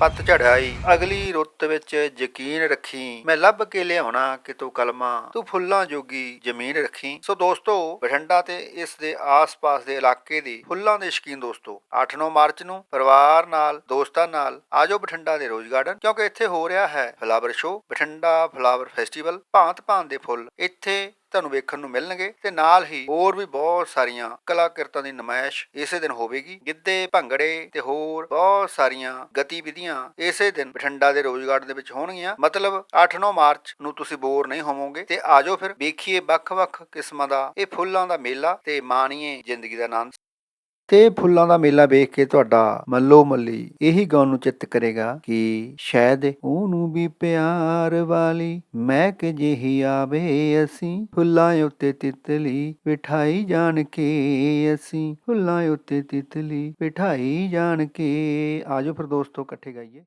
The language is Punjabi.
ਪੱਤਝੜ ਆਈ ਅਗਲੀ ਰੁੱਤ ਵਿੱਚ ਯਕੀਨ ਰੱਖੀ। ਮੈਂ ਲੱਭ ਕੇ ਲਿਆਉਣਾ ਕਿਤੋਂ ਕਲਮਾਂ, ਤੂੰ ਫੁੱਲਾਂ ਜੋਗੀ ਜ਼ਮੀਨ ਰੱਖੀ। ਸੋ ਦੋਸਤੋ, ਬਠਿੰਡਾ ਤੇ ਇਸ ਦੇ ਆਸ-ਪਾਸ ਦੇ ਇਲਾਕੇ ਦੇ ਫੁੱਲਾਂ ਦੇ ਸ਼ੌਕੀਨ ਦੋਸਤੋ 8-9 ਮਾਰਚ ਨੂੰ ਪਰਿਵਾਰ ਨਾਲ, ਦੋਸਤਾਂ ਨਾਲ ਆਜੋ ਬਠਿੰਡਾ ਦੇ ਰੋਜ਼ ਗਾਰਡਨ, ਕਿਉਂਕਿ ਇੱਥੇ ਹੋ ਰਿਹਾ ਹੈ flower show Bathinda flower festival, ਭਾਂਤ-ਭਾਂਤ ਦੇ ਫੁੱਲ। ਇੱਥੇ ਤੁਹਾਨੂੰ ਵੇਖਣ ਨੂੰ ਮਿਲਣਗੇ ਤੇ ਨਾਲ ਹੀ ਹੋਰ ਵੀ ਬਹੁਤ ਸਾਰੀਆਂ ਕਲਾਕ੍ਰਿਤਾਂ ਦੀ ਨਮਾਇਸ਼ ਇਸੇ ਦਿਨ ਹੋਵੇਗੀ। ਗਿੱਧੇ, ਭੰਗੜੇ ਤੇ ਹੋਰ ਬਹੁਤ ਸਾਰੀਆਂ ਗਤੀਵਿਧੀਆਂ ਇਸੇ ਦਿਨ ਬਠਿੰਡਾ ਦੇ ਰੋਜ਼ ਗਾਰਡਨ ਦੇ ਵਿੱਚ ਹੋਣਗੀਆਂ। ਮਤਲਬ 8-9 ਮਾਰਚ ਨੂੰ ਤੁਸੀਂ ਬੋਰ ਨਹੀਂ ਹੋਵੋਗੇ ਤੇ ਆਜੋ ਫਿਰ ਵੇਖੀਏ ਵੱਖ-ਵੱਖ ਕਿਸਮਾਂ ਦਾ, ਇਹ ਫੁੱਲਾਂ ਦਾ ਮੇਲਾ ਤੇ ਮਾਣੀਏ ਜ਼ਿੰਦਗੀ ਦਾ ਆਨੰਦ। ਤੇ ਫੁੱਲਾਂ ਦਾ ਮੇਲਾ ਵੇਖ ਕੇ ਤੁਹਾਡਾ ਮੱਲੋ ਮੱਲੀ ਇਹੀ ਗਾਉਣ ਨੂੰ ਚਿੱਤ ਕਰੇਗਾ ਕਿ ਸ਼ਾਇਦ ਉਹਨੂੰ ਵੀ ਪਿਆਰ ਵਾਲੀ ਮਹਿਕ ਜਿਹੀ ਆਵੇ ਅਸੀਂ। ਫੁੱਲਾਂ ਉੱਤੇ ਤਿਤਲੀ ਬਿਠਾਈ ਜਾਣ ਕੇ ਅਸੀਂ। ਫੁੱਲਾਂ ਉੱਤੇ ਤਿਤਲੀ ਬਿਠਾਈ ਜਾਣ ਕੇ। ਆਜੋ ਫਿਰ ਦੋਸਤੋ, ਇਕੱਠੇ ਗਾਈਏ।